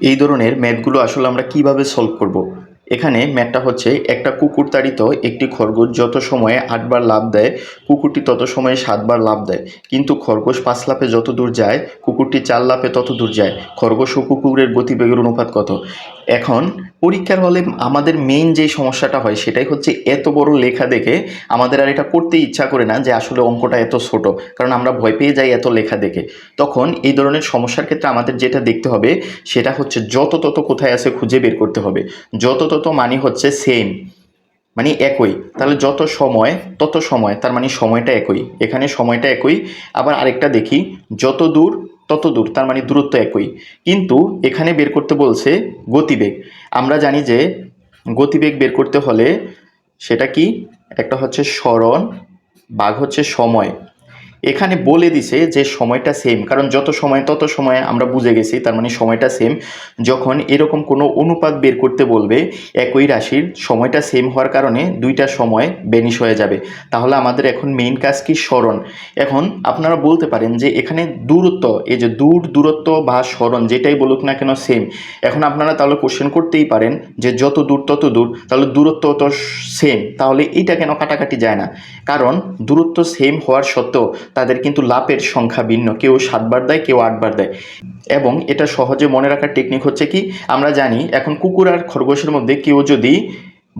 এই ধরনের ম্যাথগুলো আসলে আমরা কীভাবে সলভ করব। এখানে ম্যাথটা হচ্ছে একটা কুকুর তাড়িত একটি খরগোশ যত সময়ে আটবার লাভ দেয়, কুকুরটি তত সময়ে সাতবার লাভ দেয়। কিন্তু খরগোশ পাঁচ লাফে যত দূর যায়, কুকুরটি চার লাফে তত দূর যায়। খরগোশ ও কুকুরের গতিবেগের অনুপাত কত? এখন পরীক্ষার হলে আমাদের মেইন যে সমস্যাটা হয় সেটাই হচ্ছে এত বড় লেখা দেখে আমাদের আর এটা করতে ইচ্ছা করে না যে আসলে অঙ্কটা এত ছোট। কারণ আমরা ভয় পেয়ে যাই এত লেখা দেখে। তখন এই ধরনের সমস্যার ক্ষেত্রে আমাদের যেটা দেখতে হবে সেটা হচ্ছে যত তত কোথায় আছে খুঁজে বের করতে হবে। যত তত মানে হচ্ছে সেম মানে একই। তাহলে যত সময়, তত সময়, তার মানে সময়টা একই। এখানে সময়টা একই। আবার আরেকটা দেখি, যত দূর তত দূর তার মানে দূরত্ব একই। কিন্তু এখানে বের করতে বলছে গতিবেগ। আমরা জানি যে গতিবেগ বের করতে হলে সেটা কি? একটা হচ্ছে স্মরণ, বাঘ হচ্ছে সময়। এখানে বলে দিছে যে সময়টা সেম কারণ যত সময়, তত সময় আমরা বুঝে গেছি, তার মানে সময়টা সেম যখন এরকম কোনো অনুপাত বের করতে বলবে, একই রাশির সময়টা সেম হওয়ার কারণে দুইটা সময় বেনিশ হয়ে যাবে। তাহলে আমাদের এখন মেইন কাজ কি? স্মরণ। এখন আপনারা বলতে পারেন যে এখানে দূরত্ব, এই যে দূর, দূরত্ব বা স্মরণ যেটাই বলুক না কেন সেম এখন আপনারা তাহলে কোশ্চেন করতেই পারেন যে যত দূর, তত দূর, তাহলে দূরত্ব তো সেম তাহলে এইটা কেন কাটাকাটি যায় না? কারণ দূরত্ব সেম হওয়ার সত্ত্বেও তাদের কিন্তু লাভের সংখ্যা ভিন্ন। কেউ সাতবার দেয়, কেউ আটবার দেয়। এবং এটা সহজে মনে রাখার টেকনিক হচ্ছে কি, আমরা জানি এখন কুকুর আর খরগোশের মধ্যে কেউ যদি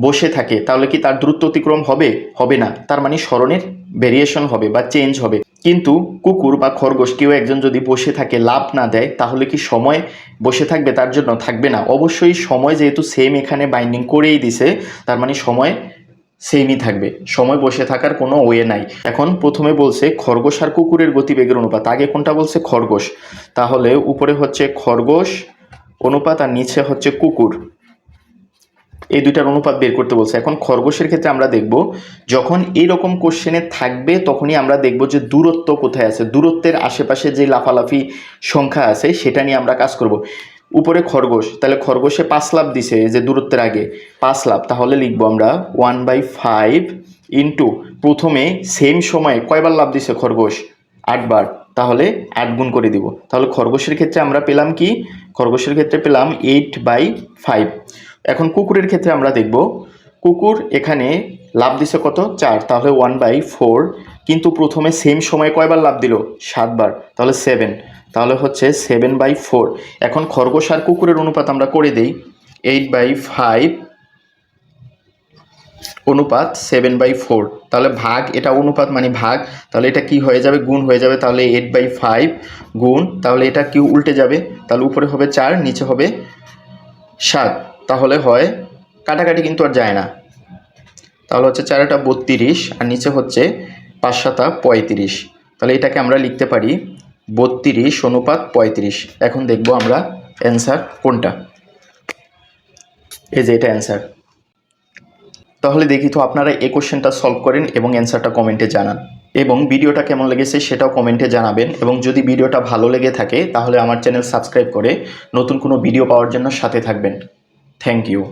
বসে থাকে, তাহলে কি তার দ্রুত অতিক্রম হবে? হবে না। তার মানে স্মরণের ভেরিয়েশন হবে বা চেঞ্জ হবে। কিন্তু কুকুর বা খরগোশ কেউ একজন যদি বসে থাকে লাভ না দেয়, তাহলে কি সময় বসে থাকবে? তার জন্য থাকবে না। অবশ্যই সময় যেহেতু সেম এখানে বাইন্ডিং করেই দিছে, তার মানে সময় সেমই থাকবে। সময় বসে থাকার কোনো ওয়ে নাই। এখন প্রথমে বলছে খরগোশ আর কুকুরের গতিবেগের অনুপাত। আগে কোনটা বলছে? খরগোশ। তাহলে উপরে হচ্ছে খরগোশ, অনুপাত, আর নিচে হচ্ছে কুকুর। এই দুইটার অনুপাত বের করতে বলছে। এখন খরগোশের ক্ষেত্রে আমরা দেখব, যখন এইরকম কোশ্চেনে থাকবে, তখনই আমরা দেখব যে দূরত্ব কোথায় আছে। দূরত্বের আশেপাশে যে লাফালাফি সংখ্যা আছে, সেটা নিয়ে আমরা কাজ করব। উপরে খরগোশ, তাহলে খরগোশে পাঁচ লাভ দিছে যে দূরত্বের আগে, পাঁচ লাভ। তাহলে লিখব আমরা ওয়ান বাই ফাইভ ইন্টু প্রথমে সেম সময়ে কয়বার লাভ দিছে খরগোশ? আটবার। তাহলে আট গুণ করে দিব। তাহলে খরগোশের ক্ষেত্রে আমরা পেলাম কি? খরগোশের ক্ষেত্রে পেলাম এইট বাই ফাইভ এখন কুকুরের ক্ষেত্রে আমরা দেখব, কুকুর এখানে লাভ দিছে কত? চার। তাহলে ওয়ান বাই ফোর কিন্তু প্রথমে সেম সময়ে কয়বার লাভ দিল? সাতবার। তাহলে সেভেন তাহলে হচ্ছে সেভেন বাই ফোর এখন খরগোশ আর কুকুরের অনুপাত আমরা করে দিই এইট বাই ফাইভ অনুপাত সেভেন বাই ফোর তাহলে ভাগ, এটা অনুপাত মানে ভাগ, তাহলে এটা কি হয়ে যাবে? গুণ হয়ে যাবে, তাহলে এইট বাই ফাইভ গুণ, তাহলে এটা কি উল্টে যাবে? তাহলে উপরে হবে চার, নিচে হবে সাত। তাহলে হয়, কাটাকাটি কিন্তু আর যায় না। তাহলে হচ্ছে চারটা বত্রিশ, আর নিচে হচ্ছে পাঁচ সাতা পঁয়ত্রিশ। তাহলে এটাকে আমরা লিখতে পারি বত্রিশ অনুপাত পঁয়ত্রিশ। এখন দেখব আমরা অ্যান্সার কোনটা। এই যে এটা অ্যান্সার তাহলে দেখি তো আপনারা এই কোশ্চেনটা সলভ করেন এবং অ্যান্সারটা কমেন্টে জানান। এবং ভিডিওটা কেমন লেগেছে সেটাও কমেন্টে জানাবেন। এবং যদি ভিডিওটা ভালো লেগে থাকে, তাহলে আমার চ্যানেল সাবস্ক্রাইব করে নতুন কোনো ভিডিও পাওয়ার জন্য সাথে থাকবেন। Thank you